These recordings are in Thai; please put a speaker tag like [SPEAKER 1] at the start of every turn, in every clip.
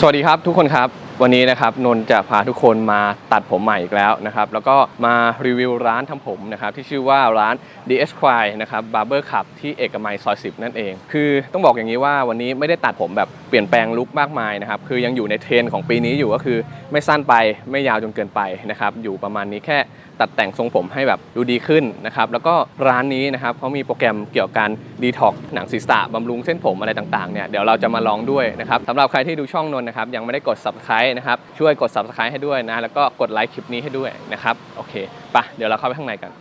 [SPEAKER 1] สวัสดีครับทุกคนครับ วันนี้นะครับนนท์จะพาทุกคนมาตัดผมใหม่อีกแล้วนะครับ แล้วก็มารีวิวร้านทำผมนะครับที่ชื่อว่าร้าน DS q u i นะครับ Barber Club ที่เอกมัยซอย 10 นั่นเอง คือต้องบอกอย่างนี้ว่าวันนี้ไม่ได้ตัดผมแบบเปลี่ยนแปลงลุคมากมายนะครับ คือยังอยู่ในเทรนของปีนี้อยู่ก็คือ ไม่สั้นไปไม่ยาวจนเกินไปนะครับ อยู่ประมาณนี้แค่ตัดแต่งทรงผมให้แบบดูดีขึ้นนะครับ แล้วก็ร้านนี้นะครับเขามีโปรแกรมเกี่ยวกับการดีท็อกหนังศีรษะบำรุงเส้นผมอะไรต่างๆเนี่ยเดี๋ยวเราจะมาลองด้วยนะครับสำหรับใครที่ดูช่องนนนะครับยังไม่ได้กด subscribe นะครับ ช่วยกด subscribe ให้ด้วยนะ แล้วก็กดไลค์คลิปนี้ให้ด้วยนะครับ โอเคปะเดี๋ยวเราเข้าไปข้างในกัน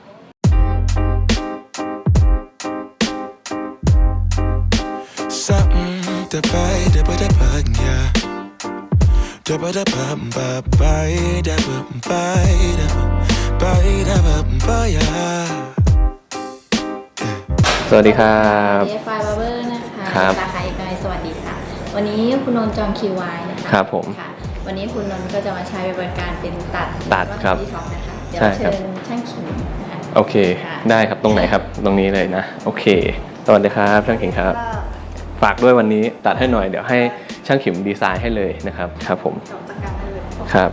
[SPEAKER 1] สวัสดีครับ
[SPEAKER 2] เอฟไฟบาร์เบอร์นะคะ
[SPEAKER 1] ครับ
[SPEAKER 2] สาขาเอกมัยสวัสดีค่ะ วันนี้คุณนนท์จองคิวไว้นะคะ
[SPEAKER 1] ครับผม
[SPEAKER 2] ค่ะ วันนี้คุณนนท์ก็จะมาใช้บริการเป็นตัด
[SPEAKER 1] ตัดครับ
[SPEAKER 2] ที่ท็อปนะคะเดี๋ยว
[SPEAKER 1] ใช่ครั
[SPEAKER 2] เชิ
[SPEAKER 1] บ
[SPEAKER 2] ญช่างขิงนะคะ
[SPEAKER 1] โอเค
[SPEAKER 2] ค่ะ
[SPEAKER 1] ได้ครับตรงไหนครับตรงนี้เลยนะ โอเคสวัสดีครับช่างขิงครับ ฝากด้วยวันนี้ตัดให้หน่อยเดี๋ยวให้ช่างขิมดีไซน์ให้เลยนะครับครับผม
[SPEAKER 2] จบประกันได้เลย
[SPEAKER 1] ครับ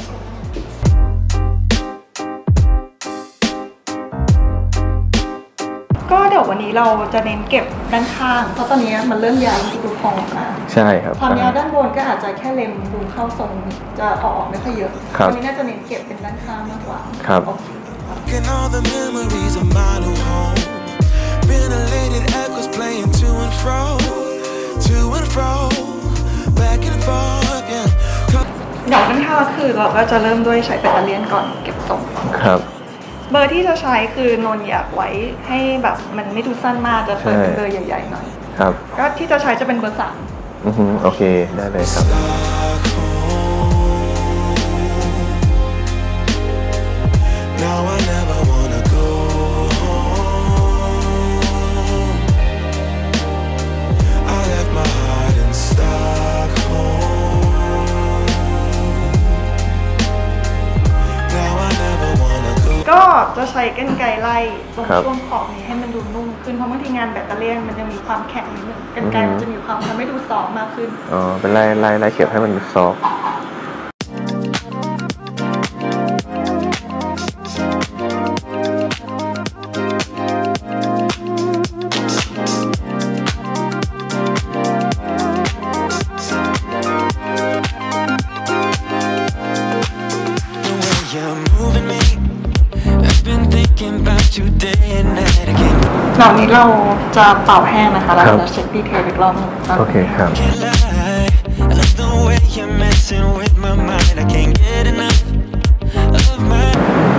[SPEAKER 3] ก็เดี๋ยววันนี้เราจะเน้นเก็บด้านข้าง เพราะตอนนี้มันเริ่มยาวที่ดูพองมา
[SPEAKER 1] ใช่ครับ
[SPEAKER 3] ความยาวด้านบนก็อาจจะแค่เล็มดูเข้าทรงจะเอาออกไม่ค่อยเยอะ
[SPEAKER 1] ครับ
[SPEAKER 3] วันี้น่าจะเน้นเก็บเป็นด้านข้างมากกว่า
[SPEAKER 1] ครับ
[SPEAKER 3] โอเคครับ
[SPEAKER 4] Can all the memories of my new home. Ventilated echoes playing to and fro, to and fro, back and forth, yeah. Come
[SPEAKER 3] เดี๋ยวด้านข้างก็คือเราก็จะเริ่มด้วยใช้แบตเตอรี่ยนก่อนเก็บทรง
[SPEAKER 1] ครับ
[SPEAKER 3] เบอร์ที่จะใช้คือนนอยากไว้ให้แบบมันไม่ดูสั้นมากจะเปิดเป็น
[SPEAKER 1] ใช่
[SPEAKER 3] เบอร์ใหญ่ๆหน่อย
[SPEAKER 1] ครับ
[SPEAKER 3] ก็ที่จะใช้จะเป็นเบอร์สาม
[SPEAKER 1] อือฮึโอเคได้เลยครับ
[SPEAKER 4] Now I never wanna
[SPEAKER 3] ช้กรรไกรไล่ตรง
[SPEAKER 1] ครับ
[SPEAKER 3] ช่วงขอบนี้ให้มันดูนุ่มขึ้นเพราะบางทีงานแบตเตอรี่ยนมันจะมีความแข็งนิดนึงกรรไกร
[SPEAKER 1] อือฮึ
[SPEAKER 3] มันจะมีความทำให้ดูซอฟต์มากขึ้น
[SPEAKER 1] อ๋อเป็นลายลายลายเขียบให้มันซอฟต์
[SPEAKER 3] หลังนี้เราจะเป่าแห้งนะคะเราจะเช็คดีเทลอีกรอบหนึง
[SPEAKER 1] โอเคครับ
[SPEAKER 4] Can't lie, I love the way you're messing with my mind. I can't get enough of my.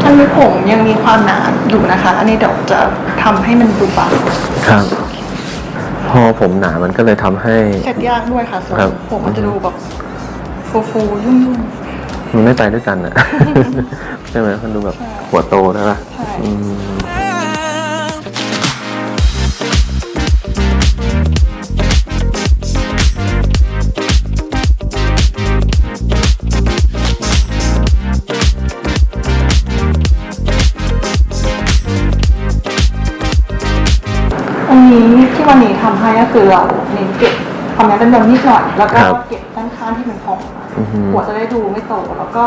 [SPEAKER 3] อันนี้ผมยังมีความหนาอยู่นะคะ อันนี้เดี๋ยวจะทำให้มันดูเบา
[SPEAKER 1] ครับ พอผมหนามันก็เลยทำให้
[SPEAKER 3] เช็ดยากด้วยค่ะส่วน
[SPEAKER 1] ครับ
[SPEAKER 3] ผมมันจะดูแบบฟูๆยุ่ง
[SPEAKER 1] มันไม่ไปด้วยกันอะ ใช่ไหมมันดูแบบ
[SPEAKER 3] ใช่
[SPEAKER 1] หัวโตใช่ปะ
[SPEAKER 3] ใช่
[SPEAKER 1] อืม
[SPEAKER 3] นนี้ที่วันนี้ทำให้ก็คือเราเน้นเก็บความหนาด้านบนนิดหน่อย แล้วก็
[SPEAKER 1] ครับ
[SPEAKER 3] เก็บด้านข้างที่มันพองมา
[SPEAKER 1] อือฮึ
[SPEAKER 3] หัวจะได้ดูไม่โต แล้วก็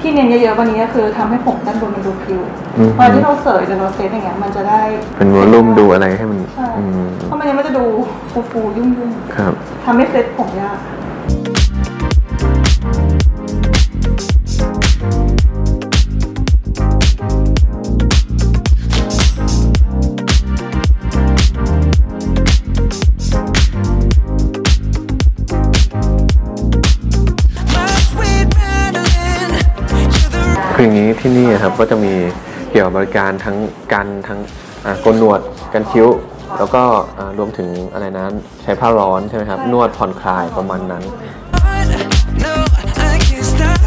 [SPEAKER 3] ที่เน้นเยอะๆวันนี้ก็คือทำให้ผมด้านบนมันดูพิว
[SPEAKER 1] อือฮึ
[SPEAKER 3] เวลาที่เราเสยหรือเราเซตอย่างเงี้ยมันจะได้
[SPEAKER 1] เป็นวอลลุ่มดูอะไรให้มัน
[SPEAKER 3] ใช่
[SPEAKER 1] อืม
[SPEAKER 3] เพราะมันยังไม่จะดูฟูๆยุ่งๆ
[SPEAKER 1] ครับ
[SPEAKER 3] ทำให้เซ็ตผมยาก
[SPEAKER 1] คืออย่างนี้ที่นี่อะครับก็จะมีเกี่ยวกับบริการทั้งกันทั้งอะโกนหนวดกันคิ้ว แล้วก็อ่ารวมถึงอะไรนะใช้ผ้าร้อนใช่ไหมครับนวดผ่อนคลายประมาณนั้น
[SPEAKER 4] one. No, I can't stop.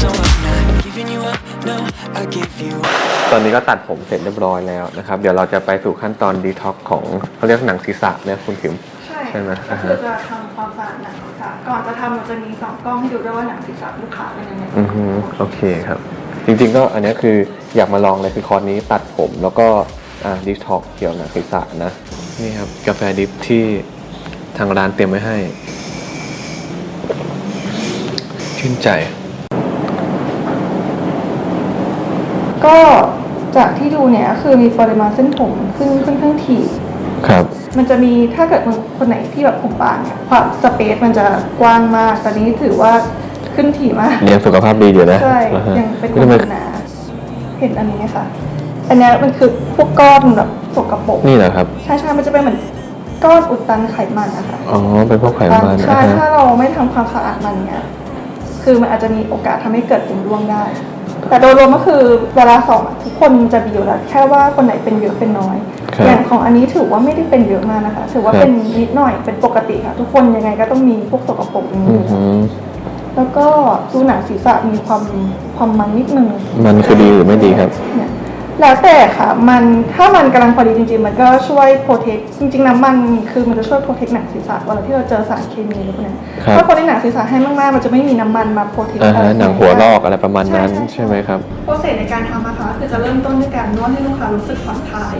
[SPEAKER 4] So I'm not giving you up. No, I give you up.
[SPEAKER 1] ตอนนี้ก็ตัดผมเสร็จเรียบร้อยแล้วนะครับ เดี๋ยวเราจะไปสู่ขั้นตอนดีท็อกของเขาเรียกหนังศีรษะเนี่ยคุณขิม
[SPEAKER 3] ใช่
[SPEAKER 1] ใช่ไหม
[SPEAKER 3] ก็คือจะทำความสะอาดหนังศีรษะ ก่อนจะทำเราจะมีสองกล้องให้ดูด้วยว่าหนังศีรษะลูกค้าเป็นยังไง
[SPEAKER 1] อือฮึโอเคครับ จริงๆก็อันเนี้ยคืออยากมาลองเลยคือคอร์สนี้ตัดผมแล้วก็ดีท็อกเกี่ยวกับหนังศีรษะนะ นี่ครับ กาแฟดิฟที่ทางร้านเตรียมไว้ให้ ชื่นใจ
[SPEAKER 3] ก็จากที่ดูเนี่ยคือมีปริมาณเส้นผมขึ้นค่อนข้างถี่
[SPEAKER 1] ครับ
[SPEAKER 3] มันจะมีถ้าเกิดคนไหนที่แบบผมบางเนี่ยความสเปซมันจะกว้างมาก ตอนนี้ถือว่าขึ้นถี่มาก
[SPEAKER 1] เลี้ยงสุขภาพดีอยู่นะ
[SPEAKER 3] ใช่
[SPEAKER 1] อ่าฮะ
[SPEAKER 3] ยังเป็นค
[SPEAKER 1] ทำ
[SPEAKER 3] น
[SPEAKER 1] ไม
[SPEAKER 3] หนาเห็นอันนี้ไหมคะอันเนี้ยมันคือพวกก้อนแบบสกปรก
[SPEAKER 1] นี่เหรอครับ
[SPEAKER 3] ใช่ใช่มันจะเป็นเหมือนก้อนอุดตันไขมันนะคะ
[SPEAKER 1] อ๋อ เป็นพวกไขมัน
[SPEAKER 3] ใช่
[SPEAKER 1] นะฮะ
[SPEAKER 3] ถ้าเราไม่ทำความสะอาดมันเนี่ยคือมันอาจจะมีโอกาสทำให้เกิดเป็นร่วงได้ แต่โดยรวมก็คือเวลาสอบอะทุกคนจะมีอยู่แล้วแค่ว่าคนไหนเป็นเยอะเป็นน้อย
[SPEAKER 1] ครับ
[SPEAKER 3] อย่างของอันนี้ถือว่าไม่ได้เป็นเยอะมากนะคะ ถือว่า
[SPEAKER 1] ครับ
[SPEAKER 3] เป็นนิดหน่อยเป็นปกติค่ะ ทุกคนยังไงก็ต้องมีพวกสกปรกอย่าง
[SPEAKER 1] อื
[SPEAKER 3] นี้
[SPEAKER 1] อหือ
[SPEAKER 3] แล้วก็ดูหนังศีรษะมีความความมันนิดนึง
[SPEAKER 1] มันคือดีหรือไม่ดีครับ
[SPEAKER 3] เนี่ย แล้วแต่ค่ะ มันถ้ามันกำลังพอดีจริงๆ มันก็ช่วยโปรเทคจริงๆน้ำมันคือมันจะช่วยโปรเทคหนังศีรษะเวลาที่เราเจอสารเคมีอะไรพวกนี้
[SPEAKER 1] ครับ
[SPEAKER 3] ถ้าคนที่หนังศีรษะให้มากๆ มันจะไม่มีน้ำมันมาโปรเทค
[SPEAKER 1] อ่าฮะ
[SPEAKER 3] อะไร
[SPEAKER 1] หนังหัวลอกอะไรประมาณนั้นใช่ไหมครับ
[SPEAKER 3] โปรเซสในการทำนะคะคือจะเริ่มต้นด้วยการนวดให้ลูกค้ารู้สึกผ่อนคลาย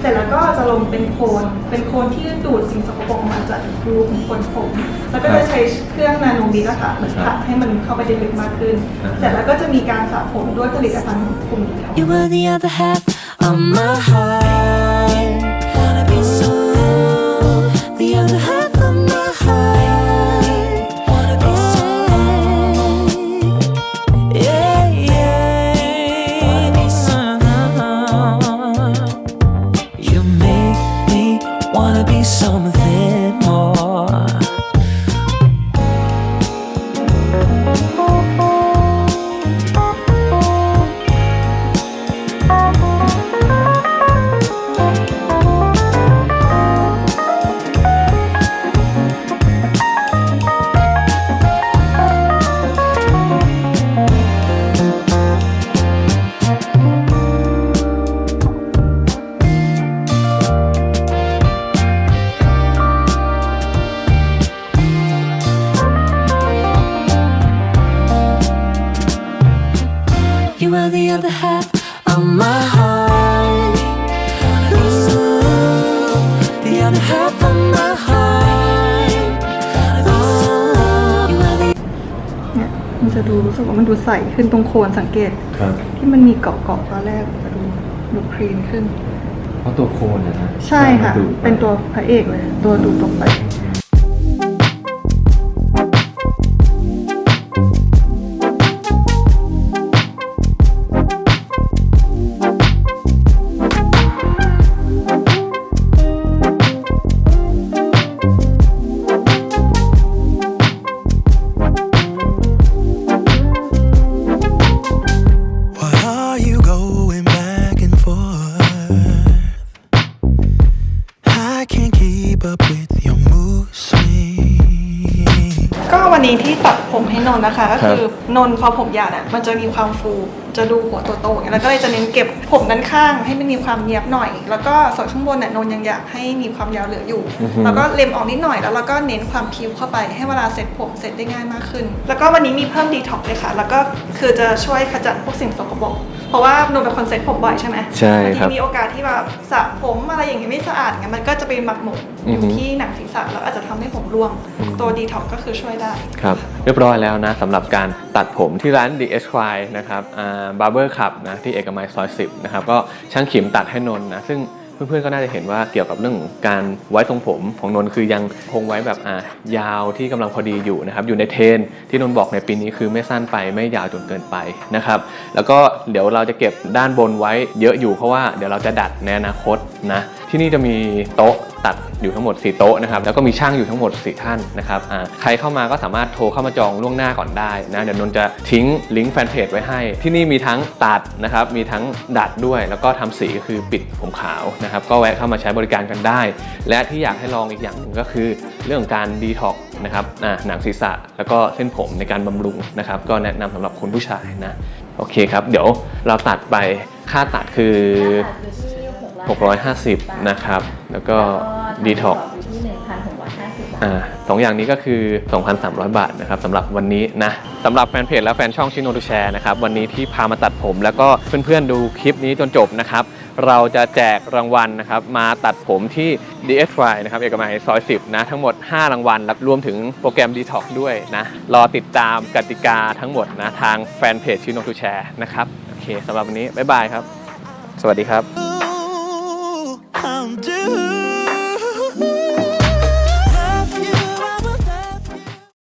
[SPEAKER 3] เสร็จแล้วก็จะลงเป็นโคนเป็นโคนที่ดูดสิ่งสกปรกออกมาจากรูขุมขนผมแล้วก็จะใช้เครื่องนาโนมิลค่ะเหมือนผลักให้มันเข้าไปได้ลึกมากขึ้น เสร็จแล้วก็จะมีการสระผมด้วยผลิตภัณฑ์ของกลุ่มนี้ค่ะ
[SPEAKER 5] You were the other half of my heart.
[SPEAKER 3] จะดูรู้สึกว่ามันดูใสขึ้นตรงโคนสังเกต
[SPEAKER 1] ครับ
[SPEAKER 3] ที่มันมีเกาะๆตอนแรกจะดูดูคลีนขึ้น
[SPEAKER 1] เพราะตัวโคนนะ
[SPEAKER 3] ใช่ค่ะ เป็นตัวพระเอกเลย ตัวดูตรงไป นนท์นะคะ ก็
[SPEAKER 1] ครับ
[SPEAKER 3] คือนนท์พอผมยาวเนี่ยมันจะมีความฟูจะดูหัวโตๆอย่างเงี้ยแล้วก็เลยจะเน้นเก็บผมด้านข้างให้มันมีความเนียบหน่อย แล้วก็ส่วนข้างบนเนี่ยนนท์ยังอยากให้มีความยาวเหลืออยู่ แล้วก็เล็มออกนิดหน่อยแล้วเราก็เน้นความพิ้วเข้าไปให้เวลาเซ็ตผมเซ็ตได้ง่ายมากขึ้น แล้วก็วันนี้มีเพิ่มดีท็อกเลยค่ะ แล้วก็คือจะช่วยขจัดพวกสิ่งสกปรก เพราะว่านนท์เป็นคนเซ็ตผมบ่อยใช่ไหม
[SPEAKER 1] ใช่ครับ
[SPEAKER 3] บางทีมีโอกาสที่แบบสระผมอะไรอย่างเงี้ยไม่สะอาดเงี้ยมันก็จะไปหมักหมมอ
[SPEAKER 1] อือยู่ฮึ
[SPEAKER 3] ที่หนังศีรษะแล้วอาจจะทำให้ผมร่วง ตัวดีท็อกก็คือช่วยได้
[SPEAKER 1] ครับเรียบร้อยแล้วนะสำหรับการตัดผมที่ร้าน DS f y นะครับอ่า Barber Club นะที่เอกมัยซอย 10 นะครับ ก็ช่างขิมตัดให้นนท์นะ ซึ่ง เพื่อนๆก็น่าจะเห็นว่าเกี่ยวกับเรื่องการไว้ทรงผมของนนท์คือยังคงไว้แบบอ่ายาวที่กำลังพอดีอยู่นะครับอยู่ในเทรนที่นนท์บอกในปีนี้คือไม่สั้นไปไม่ยาวจนเกินไปนะครับแล้วก็เดี๋ยวเราจะเก็บด้านบนไว้เยอะอยู่เพราะว่าเดี๋ยวเราจะดัดในอนาคตนะ ที่นี่จะมีโต๊ะตัดอยู่ทั้งหมด 4 โต๊ะนะครับ แล้วก็มีช่างอยู่ทั้งหมด 4 ท่านนะครับใครเข้ามาก็สามารถโทรเข้ามาจองล่วงหน้าก่อนได้นะเดี๋ยวนนท์จะทิ้งลิงก์แฟนเพจไว้ให้ ที่นี่มีทั้งตัดนะครับ มีทั้งดัดด้วย แล้วก็ทำสีก็คือปิดผมขาวนะครับ ก็แวะเข้ามาใช้บริการกันได้ และที่อยากให้ลองอีกอย่างหนึ่งก็คือ เรื่องการดีท็อกนะครับหนังศีรษะ แล้วก็เส้นผมในการบำรุงนะครับ ก็แนะนำสำหรับคุณผู้ชายนะ โอเคครับ เดี๋ยวเราตัดไปค่าตัดคือ 650 นะครับ แล้วก็ดีท็อก
[SPEAKER 2] ที่1,650 บาท
[SPEAKER 1] อ่าสองอย่างนี้ก็คือ 2,300 บาทนะครับสำหรับวันนี้นะสำหรับแฟนเพจและแฟนช่องชิโนทูแชร์นะครับ วันนี้ที่พามาตัดผม แล้วก็เพื่อนๆดูคลิปนี้จนจบนะครับ เราจะแจกรางวัลนะครับ มาตัดผมที่ DSY นะครับ เอกมัยซอย 10 นะ ทั้งหมด 5 รางวัลแล้วรวมถึงโปรแกรม Detox ด้วยนะ รอติดตามกติกาทั้งหมดนะ ทางแฟนเพจชิโนทูแชร์นะครับ โอเคสำหรับวันนี้ บ๊ายบายครับ สวัสดีครับ